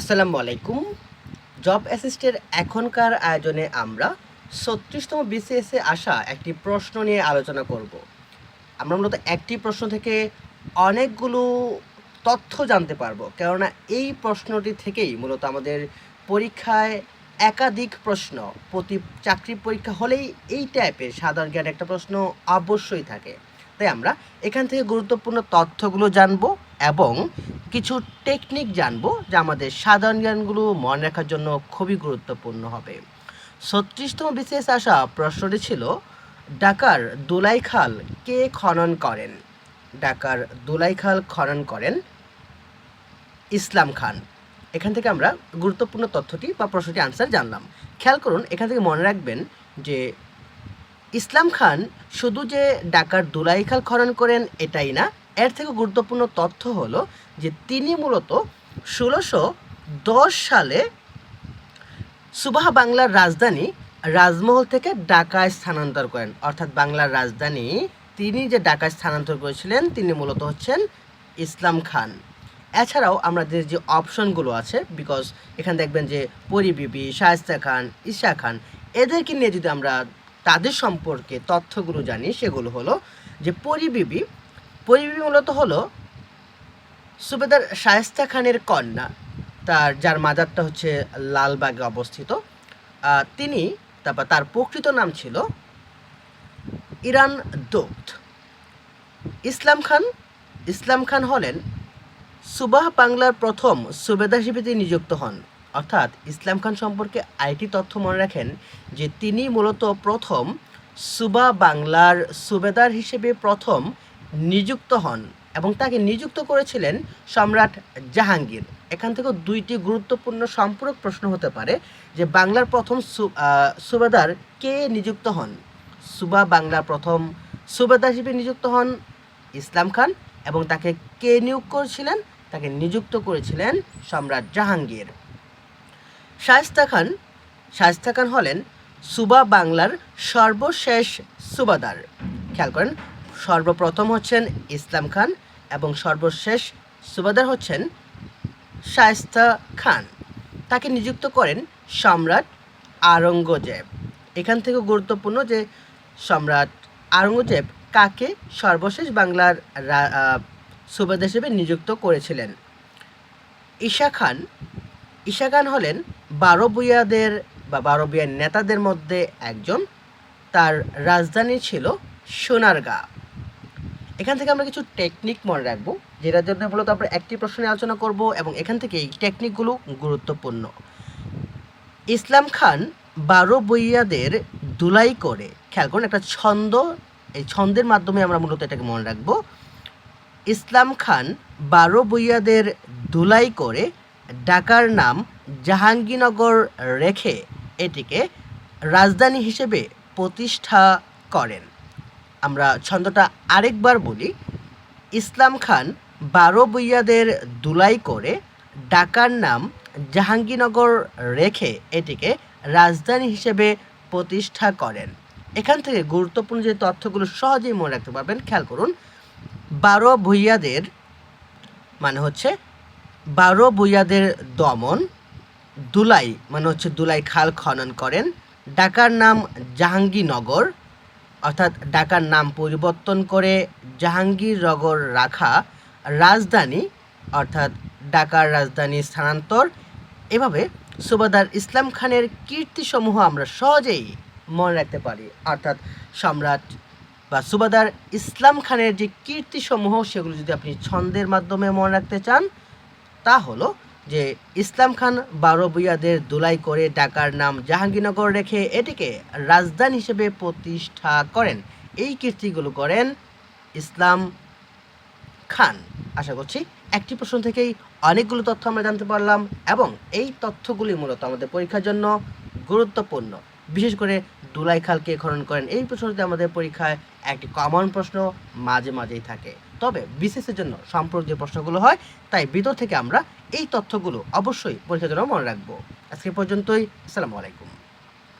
আসসালামু আলাইকুম। জব অ্যাসিস্টের এখনকার আয়োজনে আমরা ছত্রিশতম বিসিএসে আসা একটি প্রশ্ন নিয়ে আলোচনা করব। আমরা মূলত একটি প্রশ্ন থেকে অনেকগুলো তথ্য জানতে পারব, কেননা এই প্রশ্নটি থেকেই মূলত আমাদের পরীক্ষায় একাধিক প্রশ্ন, প্রতি চাকরি পরীক্ষা হলেই এই টাইপের সাধারণ জ্ঞান একটা প্রশ্ন অবশ্যই থাকে। তাই আমরা এখান থেকে গুরুত্বপূর্ণ তথ্যগুলো জানব এবং কিছু টেকনিক জানব যা আমাদের সাধারণ জ্ঞানগুলো মনে রাখার জন্য খুবই গুরুত্বপূর্ণ হবে। ছত্রিশতম বিশেষ আসা প্রশ্নটি ছিল ঢাকার দোলাইখাল কে খনন করেন? ঢাকার দোলাইখাল খনন করেন ইসলাম খান। এখান থেকে আমরা গুরুত্বপূর্ণ তথ্যটি বা প্রশ্নটি আনসার জানলাম। খেয়াল করুন, এখান থেকে মনে রাখবেন যে ইসলাম খান শুধু যে ঢাকার দুলাইখাল খনন করেন এটাই না এর থেকে গুরুত্বপূর্ণ তথ্য হলো যে তিনি মূলত ষোলোশো দশ সালে সুবাহ বাংলার রাজধানী রাজমহল থেকে ঢাকায় স্থানান্তর করেন। অর্থাৎ বাংলার রাজধানী, তিনি যে ঢাকায় স্থানান্তর করেছিলেন, তিনি মূলত হচ্ছেন ইসলাম খান। এছাড়াও আমাদের যে অপশনগুলো আছে বিকজ এখানে দেখবেন যে পরিবিবি শায়েস্তা খান, ঈশা খান, এদেরকে নিয়ে যদি আমরা তাদের সম্পর্কে তথ্যগুলো জানি, সেগুলো হলো যে পরিবিবি পরিবিবি মূলত হলো সুবেদার শায়েস্তা খানের কন্যা, তার, যার মাজারটা হচ্ছে লালবাগে অবস্থিত। তিনি, তারপর তার প্রকৃত নাম ছিল ইরান দৌত ইসলাম খান ইসলাম খান হলেন সুবাহ বাংলার প্রথম সুবেদার হিসেবে তিনি নিযুক্ত হন। অর্থাৎ ইসলাম খান সম্পর্কে আইটি তথ্য মনে রাখেন যে তিনি মূলত প্রথম সুবা বাংলার সুবেদার হিসেবে প্রথম নিযুক্ত হন এবং তাকে নিযুক্ত করেছিলেন সম্রাট জাহাঙ্গীর। এখান থেকে দুইটি গুরুত্বপূর্ণ সম্পূরক প্রশ্ন হতে পারে যে বাংলার প্রথম সুবেদার কে নিযুক্ত হন? সুবা বাংলার প্রথম সুবেদার হিসেবে নিযুক্ত হন ইসলাম খান এবং তাকে কে নিয়োগ করেছিলেন? তাকে নিযুক্ত করেছিলেন সম্রাট জাহাঙ্গীর। শায়েস্তা খান শায়েস্তা খান হলেন সুবা বাংলার সর্বশেষ সুবাদার। খেয়াল করেন সর্বপ্রথম হচ্ছেন ইসলাম খান এবং সর্বশেষ সুবাদার হচ্ছেন শায়েস্তা খান। তাকে নিযুক্ত করেন সম্রাট আরঙ্গজেব এখান থেকে গুরুত্বপূর্ণ যে সম্রাট আরঙ্গজেব কাকে সর্বশেষ বাংলার রা- আহ, হিসেবে নিযুক্ত করেছিলেন। ঈশা খান ঈশা খান হলেন বারো বুয়াদের বা বারো বুয়ার নেতাদের মধ্যে একজন। তার রাজধানী ছিল সোনারগাঁ এখান থেকে আমরা কিছু টেকনিক মনে রাখব, যেটার জন্য মূলত আমরা একটি প্রশ্ন আলোচনা করব এবং এখান থেকে এই টেকনিকগুলো গুরুত্বপূর্ণ। ইসলাম খান বারো বইয়াদের দুলাই করে, খেয়াল করুন একটা ছন্দ, এই ছন্দের মাধ্যমে আমরা মূলত এটাকে মনে রাখব। ইসলাম খান বারো বইয়াদের দুলাই করে ঢাকার নাম জাহাঙ্গীরনগর রেখে এটিকে রাজধানী হিসেবে প্রতিষ্ঠা করেন। আমরা ছন্দটা আরেকবার বলি। ইসলাম খান বারো বইয়াদের দুলাই করে ঢাকার নাম জাহাঙ্গীরনগর রেখে এটিকে রাজধানী হিসেবে প্রতিষ্ঠা করেন। এখান থেকে গুরুত্বপূর্ণ যে তথ্যগুলো সহজেই মনে রাখতে পারবেন, খেয়াল করুন। বারো ভুইয়াদের মানে হচ্ছে বারো ভুইয়াদের দমন, দুলাই মানে হচ্ছে দুলাই খাল খনন করেন। ঢাকার নাম জাহাঙ্গীরনগর অর্থাৎ ঢাকার নাম পরিবর্তন করে জাহাঙ্গীরনগর রাখা রাজধানী, অর্থাৎ ঢাকার রাজধানী স্থানান্তর। এভাবে সুবাদার ইসলাম খানের কীর্তিসমূহ আমরা সহজেই মনে রাখতে পারি। অর্থাৎ সম্রাট বা সুবাদার ইসলাম খানের যে কীর্তিসমূহ, সেগুলো যদি আপনি ছন্দের মাধ্যমে মনে রাখতে চান, তা হলো যে ইসলাম খান বারো বুয়াদের দুলাই করে ঢাকার নাম জাহাঙ্গীরনগর রেখে এটিকে রাজধানী হিসেবে প্রতিষ্ঠা করেন। এই কীর্তিগুলো করেন ইসলাম খান। আশা করছি একটি প্রশ্ন থেকেই অনেকগুলো তথ্য আমরা জানতে পারলাম এবং এই তথ্যগুলি মূলত আমাদের পরীক্ষার জন্য গুরুত্বপূর্ণ। বিশেষ করে দুলাই খালকে খনন করেন। এই প্রশ্নটি আমাদের পরীক্ষায় একটি কমন প্রশ্ন মাঝে মাঝেই থাকে। তবে বিশেষের জন্য সম্পর্ক যে প্রশ্নগুলো হয়, তাই ভিতর থেকে আমরা এই তথ্যগুলো অবশ্যই পরীক্ষার জন্য মনে রাখব। আজকে পর্যন্তই। আসসালামু আলাইকুম।